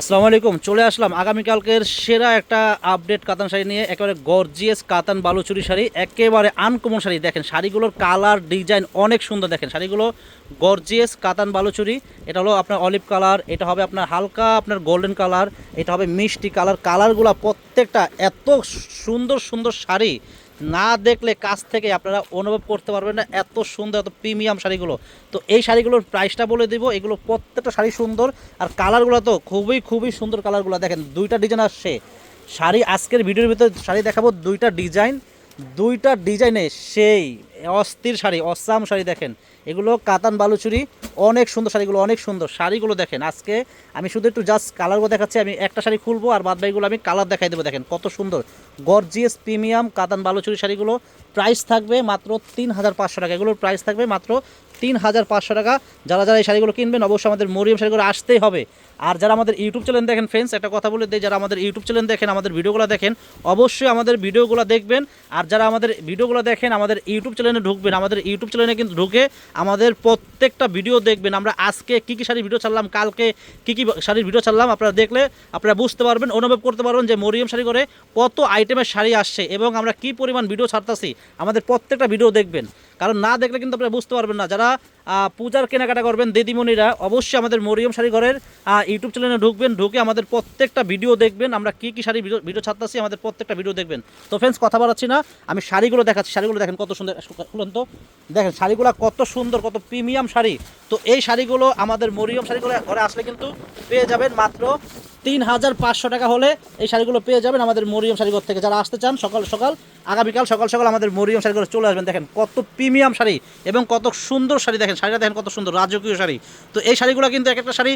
আসসালামু আলাইকুম, চলে আসলাম আগামীকালকের সেরা একটা আপডেট কাতান শাড়ি নিয়ে, একেবারে গর্জিয়াস কাতান বালুচুরি শাড়ি, একেবারে আনকমন শাড়ি। দেখেন, শাড়িগুলোর কালার ডিজাইন অনেক সুন্দর। দেখেন, শাড়িগুলো গর্জিয়াস কাতান বালুচুরি। এটা হলো আপনার অলিভ কালার এটা হবে আপনার হালকা আপনার গোল্ডেন কালার এটা হবে মিষ্টি কালার কালারগুলো প্রত্যেকটা এত সুন্দর সুন্দর শাড়ি। না দেখলে কাছ থেকে আপনারা অনুভব করতে পারবেন না এত সুন্দর, এত প্রিমিয়াম শাড়িগুলো। তো এই শাড়িগুলোর প্রাইসটা বলে দিব, এগুলো প্রত্যেকটা শাড়ি সুন্দর। আর কালারগুলো তো খুবই খুবই সুন্দর কালারগুলো দেখেন, দুইটা ডিজাইন আসছে। শাড়ি আজকের ভিডিওর ভিতরে শাড়ি দেখাবো, দুইটা ডিজাইন দুইটা ডিজাইনে সেই অস্থির শাড়ি, অসাম শাড়ি দেখেন। এগুলো কাতান বালুচুরি, অনেক সুন্দর শাড়িগুলো অনেক সুন্দর। শাড়িগুলো দেখেন, আজকে আমি শুধু একটু জাস্ট কালারগুলো দেখাচ্ছি, আমি একটা শাড়ি খুলবো আর বাদ বাকিগুলো আমি কালার দেখাই দেবো, দেখেন কত সুন্দর। গর্জিয়াস প্রিমিয়াম কাতান বালুচুরি শাড়িগুলো প্রাইস থাকবে মাত্র তিন হাজার পাঁচশো টাকা। এগুলোর প্রাইস থাকবে মাত্র তিন হাজার পাঁচশো টাকা। যারা যারা এই শাড়িগুলো কিনবেন, অবশ্যই আমাদের মরিয়াম শাড়িগুলো আসতেই হবে। আর যারা আমাদের ইউটিউব চ্যানেল দেখেন ফ্রেন্ডস একটা কথা বলে দিই, যারা আমাদের ইউটিউব চ্যানেল দেখেন, আমাদের ভিডিওগুলো দেখেন, অবশ্যই আমাদের ভিডিওগুলো দেখবেন। আর যারা আমাদের ভিডিওগুলো দেখেন, আমাদের ইউটিউব চ্যানেলে ঢুকবেন, আমাদের ইউটিউব চ্যানেলে কিন্তু ঢুকে আমাদের প্রত্যেকটা ভিডিও দেখবেন। আমরা আজকে কী কী শাড়ির ভিডিও ছাড়লাম, কালকে কী কী শাড়ির ভিডিও ছাড়লাম, আপনারা দেখলে আপনারা বুঝতে পারবেন, অনুভব করতে পারবেন যে মরিয়ম শাড়ি করে কত আইটেমের শাড়ি আসছে এবং আমরা কি পরিমাণ ভিডিও ছাড়তেছি। আমাদের প্রত্যেকটা ভিডিও দেখবেন। কারণ না দেখলে কিন্তু আপনারা বুঝতে পারবেন না। যারা পূজার কেনাকাটা করবেন, দিদিমণিরা, অবশ্যই আমাদের মরিয়ম শাড়ি ঘরের ইউটিউব চ্যানেলে ঢুকবেন, ঢুকে আমাদের প্রত্যেকটা ভিডিও দেখবেন। আমরা কী কী শাড়ি ভিডিও ভিডিও ছাড়তেছি, আমাদের প্রত্যেকটা ভিডিও দেখবেন। তো ফ্রেন্ডস কথা বাড়াচ্ছি না। আমি শাড়িগুলো দেখাচ্ছি। শাড়িগুলো দেখেন কত সুন্দর খুলুন তো দেখেন, শাড়িগুলো কত সুন্দর, কত প্রিমিয়াম শাড়ি। তো এই শাড়িগুলো আমাদের মরিয়ম শাড়িগুলো ঘরে আসলে কিন্তু পেয়ে যাবেন মাত্র তিন হাজার পাঁচশো টাকা হলে এই শাড়িগুলো পেয়ে যাবেন আমাদের মরিয়ম শাড়িঘর থেকে। যারা আসতে চান, সকাল সকাল, আগামীকাল সকাল সকাল আমাদের মরিয়ম শাড়িঘরে চলে আসবেন। দেখেন কত প্রিমিয়াম শাড়ি এবং কত সুন্দর শাড়ি। দেখেন শাড়িটা দেখেন কত সুন্দর, রাজকীয় শাড়ি। তো এই শাড়িগুলো কিন্তু এক একটা শাড়ি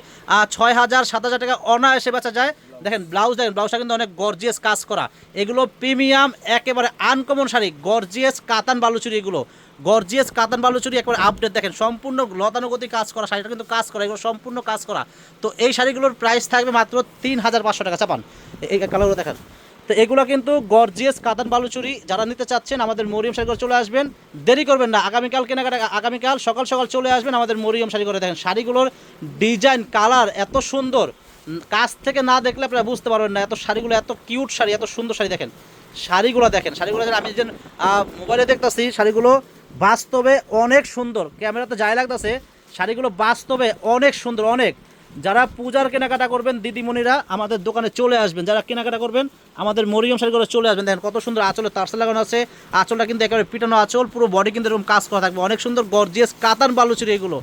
ছয় হাজার সাত হাজার টাকা অনায়াসে বেচা যায়। দেখেন ব্লাউজ, দেখেন, ব্লাউজটা কিন্তু অনেক গর্জিয়াস কাজ করা। এগুলো প্রিমিয়াম একেবারে আনকমন শাড়ি গর্জিয়াস কাতান বালুচুরি এগুলো। গর্জিয়াস কাতান বালুচুরি, একবার আপডেট দেখেন, সম্পূর্ণ লতানুগতি কাজ করা, শাড়িটা কিন্তু কাজ করা, এগুলো সম্পূর্ণ কাজ করা। তো এই শাড়িগুলোর প্রাইস থাকবে মাত্র তিন হাজার পাঁচশো টাকা। চাপান, এই কালারগুলো দেখেন। তো এগুলো কিন্তু গর্জিয়াস কাতান বালুচুরি, যারা নিতে চাচ্ছেন, আমাদের মরিয়ম শাড়িঘর চলে আসবেন। দেরি করবেন না, আগামীকাল কেনাকাটা, আগামীকাল সকাল সকাল চলে আসবেন আমাদের মরিয়ম শাড়িঘরে। দেখেন, শাড়িগুলোর ডিজাইন কালার এত সুন্দর। কাছ থেকে না দেখলে আপনারা বুঝতে পারবেন না, এত শাড়িগুলো, এত কিউট শাড়ি, এত সুন্দর শাড়ি দেখেন। শাড়িগুলো দেখেন, শাড়িগুলো আমি যে মোবাইলে দেখতেছি, শাড়িগুলো বাস্তবে অনেক সুন্দর। ক্যামেরাতে যাই লাগতেছে, শাড়িগুলো বাস্তবে অনেক সুন্দর, অনেক। যারা পূজার কেনাকাটা করবেন, দিদিমণিরা আমাদের দোকানে চলে আসবেন। যারা কেনাকাটা করবেন, আমাদের মরিয়ম শাড়িগুলো চলে আসবেন। দেখেন কত সুন্দর আঁচলে, তারসা লাগানো আছে। আঁচলটা কিন্তু একেবারে পিটানো আঁচল, পুরো বডি কিন্তু এরকম কাজ করা থাকবে। অনেক সুন্দর গর্জিয়াস কাতান বালুচুরি এগুলো।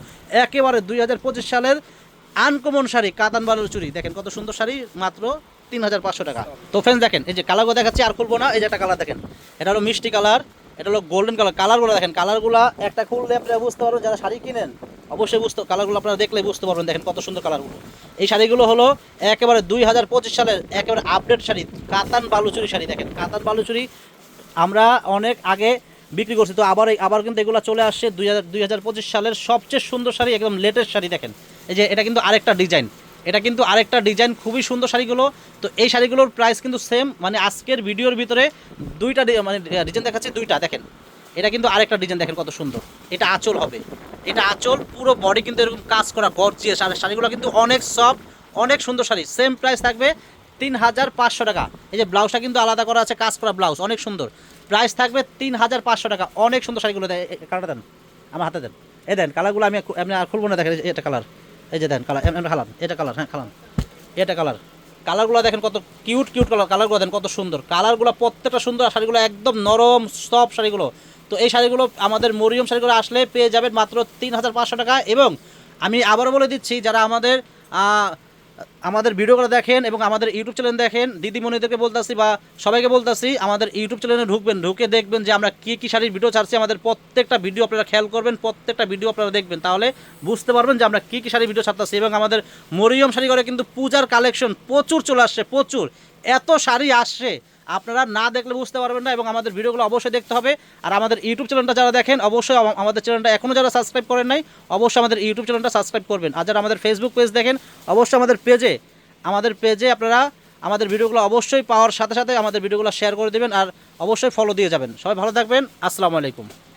একেবারে দুই হাজার পঁচিশ সালের আনকমন শাড়ি, কাতান বালুর চুরি দেখেন কত সুন্দর শাড়ি, মাত্র তিন হাজার পাঁচশো টাকা। তো ফ্রেন্ড দেখেন, এই যে কালারগুলো দেখাচ্ছি, আর খুলবো না, এই যে একটা কালার দেখেন। এটা হলো মিষ্টি কালার এটা হলো গোল্ডেন কালার কালারগুলো দেখেন কালারগুলো একটা খুললে আপনারা বুঝতে পারবেন, যারা শাড়ি কিনেন, অবশ্যই বুঝতে কালারগুলো আপনারা দেখলে বুঝতে পারবেন, দেখেন কত সুন্দর কালারগুলো এই শাড়িগুলো হলো একেবারে দুই হাজার পঁচিশ সালের একেবারে আপডেট শাড়ি, কাতান বালুচুরি শাড়ি, দেখেন। কাতান বালুচুরি আমরা অনেক আগে বিক্রি করছি, তো আবার আবার কিন্তু এগুলো চলে আসছে দুই হাজার দুই হাজার পঁচিশ সালের সবচেয়ে সুন্দর শাড়ি, একদম লেটেস্ট শাড়ি, দেখেন। এই যে এটা কিন্তু আরেকটা ডিজাইন এটা কিন্তু আরেকটা ডিজাইন খুবই সুন্দর শাড়িগুলো। তো এই শাড়িগুলোর প্রাইস কিন্তু সেম মানে আজকের ভিডিওর ভিতরে দুইটা মানে ডিজাইন দেখাচ্ছি দুইটা, দেখেন। এটা কিন্তু আরেকটা ডিজাইন দেখেন কত সুন্দর। এটা আঁচল হবে। এটা আঁচল, পুরো বডি কিন্তু এরকম কাজ করা গর্জিয়াস শাড়িগুলো কিন্তু অনেক সফট অনেক সুন্দর শাড়ি। সেম প্রাইস থাকবে তিন হাজার পাঁচশো টাকা। এই যে ব্লাউজটা কিন্তু আলাদা করা আছে, কাজ করা ব্লাউজ অনেক সুন্দর। প্রাইস থাকবে তিন হাজার পাঁচশো টাকা। অনেক সুন্দর শাড়িগুলো দেয় কালারটা দেন। আমার হাতে দেন। এ দেন কালারগুলো আমি আমি আর খুলবো না, দেখেন এটা কালার এই যে দেন কালার এমন খালান এটা কালার হ্যাঁ খালান এটা কালার কালারগুলো দেখেন কত কিউট কিউট কালার কালারগুলো দেখেন কত সুন্দর। কালারগুলো প্রত্যেকটা সুন্দর শাড়িগুলো একদম নরম সফট শাড়িগুলো। তো এই শাড়িগুলো আমাদের মরিয়ম শাড়িগুলো আসলে পেয়ে যাবেন মাত্র তিন হাজার পাঁচশো টাকা। এবং আমি আবারও বলে দিচ্ছি, যারা আমাদের আমাদের ভিডিওগুলো দেখেন এবং আমাদের ইউটিউব চ্যানেল দেখেন, দিদিমণিদেরকে বলতেছি বা সবাইকে বলতেছি, আমাদের ইউটিউব চ্যানেলে ঢুকবেন, ঢুকে দেখবেন যে আমরা কী কী শাড়ির ভিডিও ছাড়ছি, আমাদের প্রত্যেকটা ভিডিও আপনারা খেয়াল করবেন, প্রত্যেকটা ভিডিও আপনারা দেখবেন। তাহলে বুঝতে পারবেন যে আমরা কী কী শাড়ির ভিডিও ছাড়তেছি এবং আমাদের মরিয়ম শাড়ি করে কিন্তু পূজার কালেকশন প্রচুর চলে আসছে, প্রচুর। এত শাড়ি আসছে আপনারা না দেখলে বুঝতে পারবেন না এবং আমাদের ভিডিওগুলো অবশ্যই দেখতে হবে। আর আমাদের ইউটিউব চ্যানেলটা যারা দেখেন, অবশ্যই আমাদের চ্যানেলটা এখনও যারা সাবস্ক্রাইব করেন নাই, অবশ্যই আমাদের ইউটিউব চ্যানেলটা সাবস্ক্রাইব করবেন। আর যারা আমাদের ফেসবুক পেজ দেখেন, অবশ্যই আমাদের পেজে আমাদের পেজে আপনারা আমাদের ভিডিওগুলো অবশ্যই পাওয়ার সাথে সাথে আমাদের ভিডিওগুলো শেয়ার করে দেবেন আর অবশ্যই ফলো দিয়ে যাবেন। সবাই ভালো থাকবেন, আসসালামু আলাইকুম।